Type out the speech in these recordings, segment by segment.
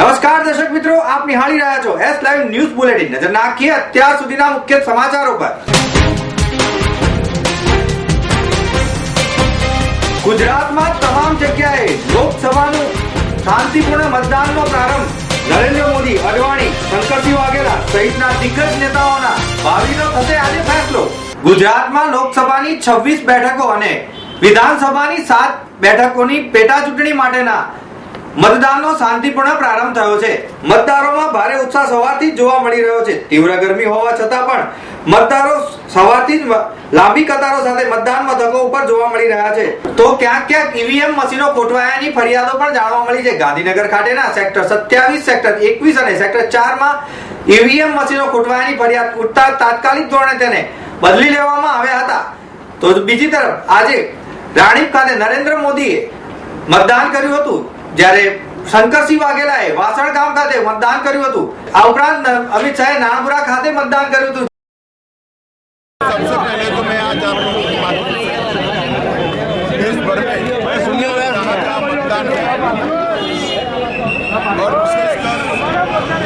આપ નિહાળી રહ્યા છો એસ લાઈવ ન્યૂઝ બુલેટિન. નજર નાખીએ અત્યાર સુધીના મુખ્ય સમાચારો પર. ગુજરાતમાં તમામ જગ્યાએ લોકસભાનું શાંતિપૂર્ણ મતદાનનો પ્રારંભ. નરેન્દ્ર મોદી, અડવાણી શંકરસિંહ વાઘેલા સહિતના દિગ્ગજ નેતાઓના ભાવિનો થશે આજે ફેસલો. ગુજરાતમાં લોકસભાની 26 બેઠકો અને વિધાનસભાની સાત બેઠકોની પેટા ચૂંટણી માટેના મતદાનનો શાંતિપૂર્ણ પ્રારંભ થયો છે. મતદારોમાં ભારે ઉત્સાહ સવારથી જોવા મળી રહ્યો છે. તીવ્ર ગરમી હોવા છતાં પણ મતદારો સવારથી જ લાંબી કતારો સાથે મતદાન મથકો ઉપર જોવા મળી રહ્યા છે. તો ક્યાંક ક્યાંક ઈવીએમ મશીનો ખોટવાયાની ફરિયાદો પણ જાણવા મળી છે. ગાંધીનગર ખાતેના સેક્ટર સત્યાવીસ, સેક્ટર એકવીસ અને સેક્ટર ચારમાં ઈવીએમ મશીનો ખોટવાયાની ફરિયાદ ઉઠતા તાત્કાલિક ધોરણે તેને બદલી લેવામાં આવ્યા હતા. તો બીજી તરફ આજે રાણીપ ખાતે નરેન્દ્ર મોદીએ મતદાન કર્યું હતું. જ્યારે શંકરસિંહ વાઘેલાએ વાસણ ગામ ખાતે મતદાન કર્યું હતું આ ઉપરાંત અમિત શાહે નાણપુરા ખાતે મતદાન કર્યું હતું सबसे पहले तो मैं आज आप लोगों की बात देश भर में जहाँ जहाँ मतदान है और विशेषकर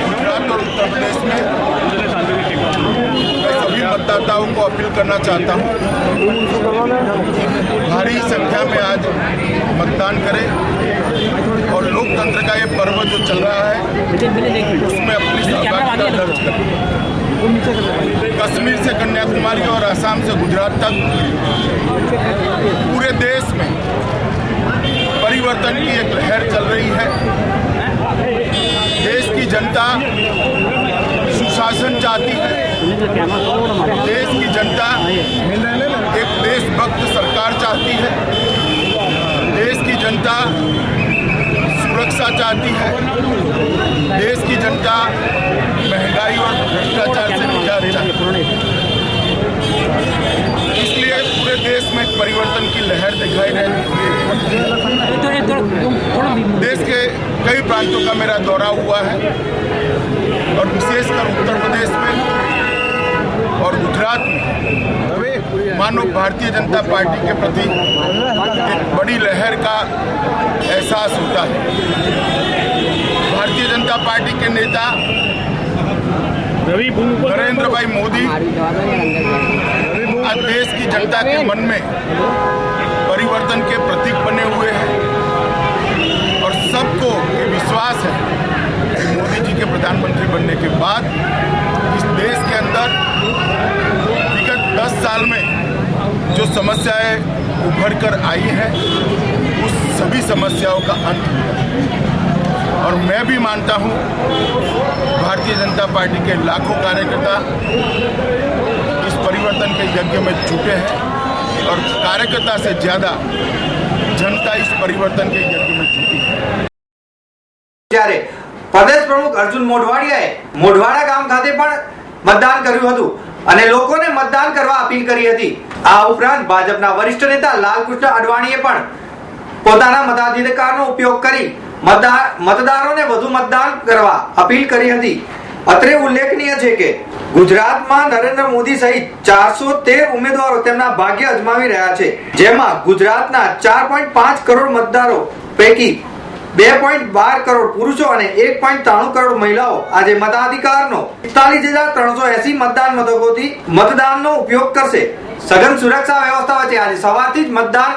गुजरात और उत्तर प्रदेश में मैं सभी मतदाताओं को अपील करना चाहता हूँ। भारी संख्या में आज मतदान करें। और लोकतंत्र का ये पर्व जो चल रहा है, उसमें अपनी सहभागिता दर्ज करें। कश्मीर से कन्याकुमारी और आसाम से गुजरात तक पूरे देश में परिवर्तन की एक लहर चल रही है। देश की जनता सुशासन चाहती है। देश की जनता एक देशभक्त सरकार चाहती है। देश की जनता सुरक्षा चाहती है। देश की जनता महँगाई और भ्रष्टाचार से निजात चाहती है। इसलिए पूरे देश में परिवर्तन की लहर दिखाई रही है। देश के कई प्रांतों का मेरा दौरा हुआ है और विशेषकर उत्तर प्रदेश में। और गुजरात में मानो भारतीय जनता पार्टी के प्रति एक बड़ी लहर का एहसास होता है। भारतीय जनता पार्टी के नेता नरेंद्र भाई मोदी आज देश की जनता के मन में परिवर्तन के प्रतीक बने हुए हैं और सबको ये विश्वास है कि मोदी जी के प्रधानमंत्री बनने के बाद इस देश के अंदर विगत 10 साल में जो समस्याएँ उभर कर आई हैं उस सभी समस्याओं का अंत होगा और मैं भी मानता हूं भारतीय जनता पार्टी के लाखों कार्यकर्ता इस परिवर्तन के यज्ञ में जुटे हैं और कार्यकर्ता से ज़्यादा जनता इस परिवर्तन के यज्ञ में जुटी है ત્યારે પ્રદેશ પ્રમુખ અર્જુન મોઢવાડિયાએ મોઢવાડા ગામ ખાતે પણ મતદાન કર્યું હતું અને લોકોને મતદાન કરવા અપીલ કરી હતી. આ ઉપરાંત ભાજપના વરિષ્ઠ નેતા લાલકૃષ્ણ અડવાણીએ પણ પોતાના મતાધિકારનો ઉપયોગ કરી મતદાર, મતદારોને વધુ મતદાન કરવા અપીલ કરી હતી. અત્રે ઉલ્લેખનીય છે કે ગુજરાતમાં નરેન્દ્ર મોદી સહિત ચારસો તેર ઉમેદવારો તેમના ભાગ્ય અજમાવી રહ્યા છે, જેમાં ગુજરાતના ચાર પોઈન્ટ પાંચ કરોડ મતદારો પૈકી બે પોઈન્ટ બાર કરોડ પુરુષો અને એક પોઈન્ટ ત્રાણું કરોડ મહિલાઓ આજે મતાધિકારનો પિસ્તાલીસ હજાર ત્રણસો એસી મતદાન મથકોથી મતદાનનો ઉપયોગ કરશે. સઘન સુરક્ષા વ્યવસ્થા વચ્ચે આજે સવારથી જ મતદાન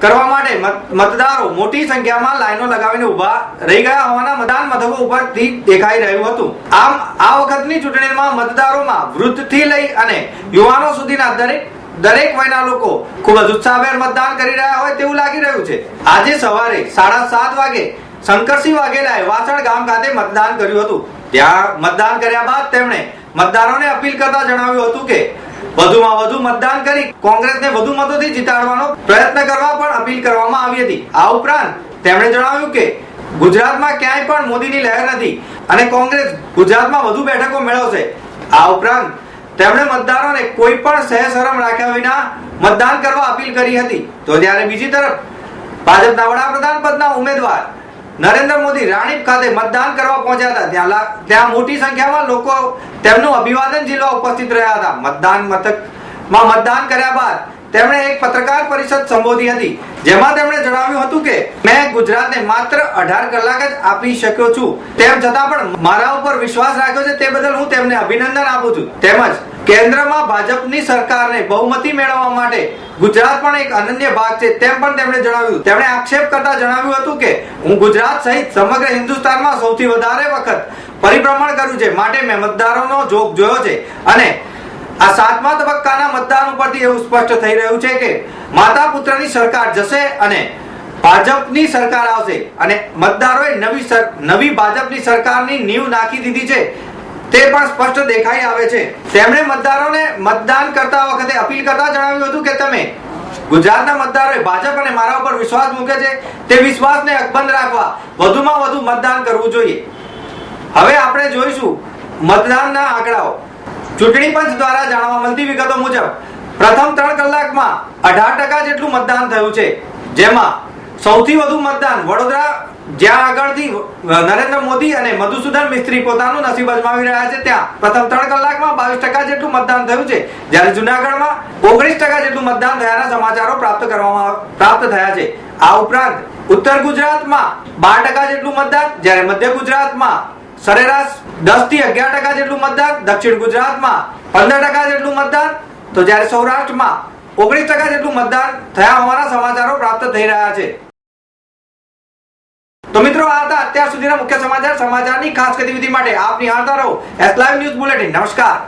કરવા માટે મત- મતદારો મોટી સંખ્યામાં લાઈનો લગાવીને ઊભા રહી ગયા હોવાના મતદાન મથકો ઉપરથી દેખાઈ રહ્યું હતું. આમ, આ વખતની ચૂંટણીમાં મતદારોમાં વૃદ્ધથી લઈ અને યુવાનો સુધીના દરેક દરેક વયના લોકો ખૂબ જ ઉત્સાહભેર મતદાન કરી રહ્યા હોય તેવું લાગી રહ્યું છે. આજે સવારે સાડા સાત વાગે શંકરસિંહ વાઘેલાએ વાસણ ગામ ખાતે મતદાન કર્યું હતું. ત્યાં મતદાન કર્યા બાદ તેમણે મતદારોને અપીલ કરતા જણાવ્યું હતું કે, વધુમાં વધુ મતદાન કરી કોંગ્રેસને વધુ મતોથી જીતાડવાનો પ્રયત્ન કરવા પણ અપીલ કરવામાં આવી હતી. આ ઉપરાંત તેમણે જણાવ્યું કે, ગુજરાતમાં ક્યાંય પણ મોદીની લહેર નથી અને કોંગ્રેસ ગુજરાતમાં વધુ બેઠકો મેળવશે. આ ઉપરાંત તેમણે મતદારોને કોઈ પણ સહેશરમ રાખ્યા વિના મતદાન કરવા અપીલ કરી હતી. તો ત્યારે બીજી તરફ ભાજપના વડાપ્રધાન પદના ઉમેદવાર નરેન્દ્ર મોદી રાણીપ ખાતે મતદાન કરવા પહોંચ્યા હતા. ત્યાં ત્યાં મોટી સંખ્યામાં લોકો તેમનું અભિવાદન ઝીલવા ઉપસ્થિત રહ્યા હતા. મતદાન મથકમાં મતદાન કર્યા બાદ તેમણે એક પત્રકાર પરિષદ સંબોધી હતી, જેમાં તેમણે જણાવ્યું હતું કે, મેં ગુજરાતને માત્ર અઢાર કલાક જ આપી શક્યો છું. તેમ છતાં પણ મારા ઉપર વિશ્વાસ રાખ્યો છે તે બદલ હું તેમને અભિનંદન આપું છું. તેમજ, કેન્દ્રમાં ભાજપની સરકારને બહુમતી મેળવવા માટે ગુજરાત પણ એક અનન્ય ભાગ છે. તેમ પણ તેમણે જણાવ્યું. તેમણે આક્ષેપ કરતા જણાવ્યું હતું કે, હું ગુજરાત સહિત સમગ્ર હિન્દુસ્તાનમાં સૌથી વધારે વખત પરિભ્રમણ કર્યું છે. માટે મેં મતદારોનો જોગ જોયો છે. અને આ સાતમા તબક્કાના મતદાન ઉપરથી એવું સ્પષ્ટ થઈ રહ્યું છે કે માતા પુત્રની સરકાર જશે અને ભાજપની સરકાર આવશે અને મતદારોએ નવી નવી ભાજપની સરકારની નીવ નાખી દીધી છે. તે પણ સ્પષ્ટ દેખાઈ આવે છે. તેમણે મતદારોને મતદાન કરતા વખતે અપીલ કરતા જણાવ્યું હતું કે તમે ગુજરાતના મતદારોએ ભાજપ અને મારા ઉપર વિશ્વાસ મૂકે છે. તે વિશ્વાસને અકબંધ રાખવા વધુમાં વધુ મતદાન કરવું જોઈએ. હવે આપણે જોઈશું મતદાનના આંકડાઓ. ચૂંટણી પંચ દ્વારા જાણવા મળતી વિગતો મુજબ, પ્રથમ ત્રણ કલાકમાં અઢાર ટકા જેટલું મતદાન થયું છે. જેમાં સૌથી વધુ મતદાન વડોદરા, જ્યાં આગળથી નરેન્દ્ર મોદી અને મધુસૂદન મિસ્ત્રી પોતાનું નસીબ અજમાવી રહ્યા છે, ત્યાં પ્રથમ ત્રણ કલાકમાં બાવીસ ટકા જેટલું મતદાન થયું છે. જ્યારે જુનાગઢમાં ઓગણીસ ટકા જેટલું મતદાન થયાના સમાચારો પ્રાપ્ત કરવામાં, પ્રાપ્ત થયા છે. આ ઉપરાંત ઉત્તર ગુજરાતમાં બાર ટકા જેટલું મતદાન, જ્યારે મધ્ય ગુજરાતમાં સરેરાશ દસથી અગિયાર ટકા જેટલું મતદાન, દક્ષિણ ગુજરાતમાં પંદર ટકા જેટલું મતદાન. તો જ્યારે સૌરાષ્ટ્રમાં ઓગણીસ ટકા જેટલું મતદાન થયા હોવાના સમાચારો પ્રાપ્ત થઈ રહ્યા છે. તો મિત્રો, આ હતા અત્યાર સુધીના મુખ્ય સમાચાર, સમાચારની ખાસ ગતિવિધિ માટે આપની નિહાળતા રહો. એસ લાઈવ ન્યૂઝ બુલેટિન નમસ્કાર.